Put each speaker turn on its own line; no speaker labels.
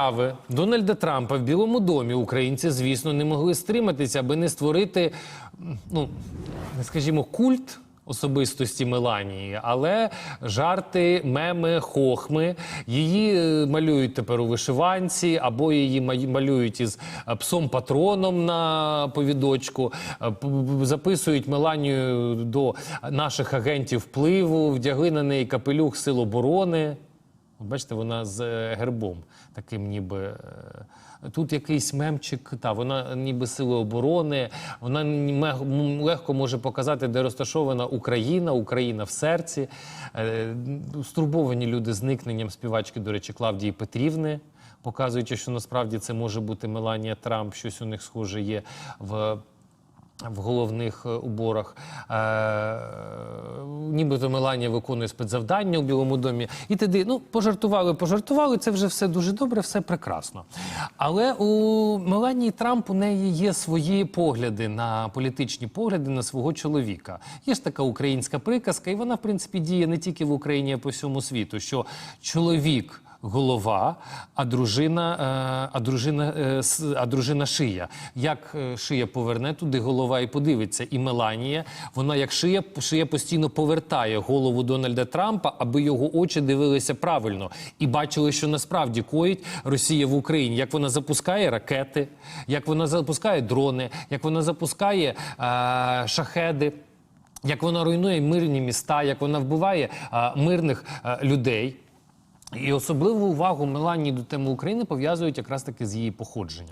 Справи Дональда Трампа в Білому домі українці, звісно, не могли стриматися, аби не створити, ну скажімо, культ. Особистості Меланії, але жарти, меми, хохми. Її е, малюють тепер у вишиванці, або її малюють із е, псом патроном на повідочку, е, записують Меланію до наших агентів впливу, вдягли на неї капелюх Сил оборони. От Бачите, вона з е, гербом, таким ніби. е, Тут якийсь мемчик, та вона ніби сили оборони. Вона легко може показати, де розташована Україна, Україна в серці. Е, Стурбовані люди зникненням співачки, до речі, Клавдії Петрівни, показуючи, що насправді це може бути Меланія Трамп, щось у них схоже є в в головних уборах. Нібито Меланія виконує спецзавдання у Білому домі. І тоді, ну, пожартували, пожартували, це вже все дуже добре, все прекрасно. Але у Меланії Трамп у неї є свої погляди на політичні погляди на свого чоловіка. Є ж така українська приказка, і вона, в принципі, діє не тільки в Україні, а й по всьому світу, що чоловік голова, а дружина, е, а дружина, е, а дружина шия. Як е, шия поверне туди, голова і подивиться. І Меланія, вона як шия, шия постійно повертає голову Дональда Трампа, аби його очі дивилися правильно і бачили, що насправді коїть Росія в Україні. Як вона запускає ракети, як вона запускає дрони, як вона запускає е, шахеди. Як вона руйнує мирні міста, як вона вбиває е, мирних е, людей. І особливу увагу Меланії до теми України пов'язують якраз таки з її походженням.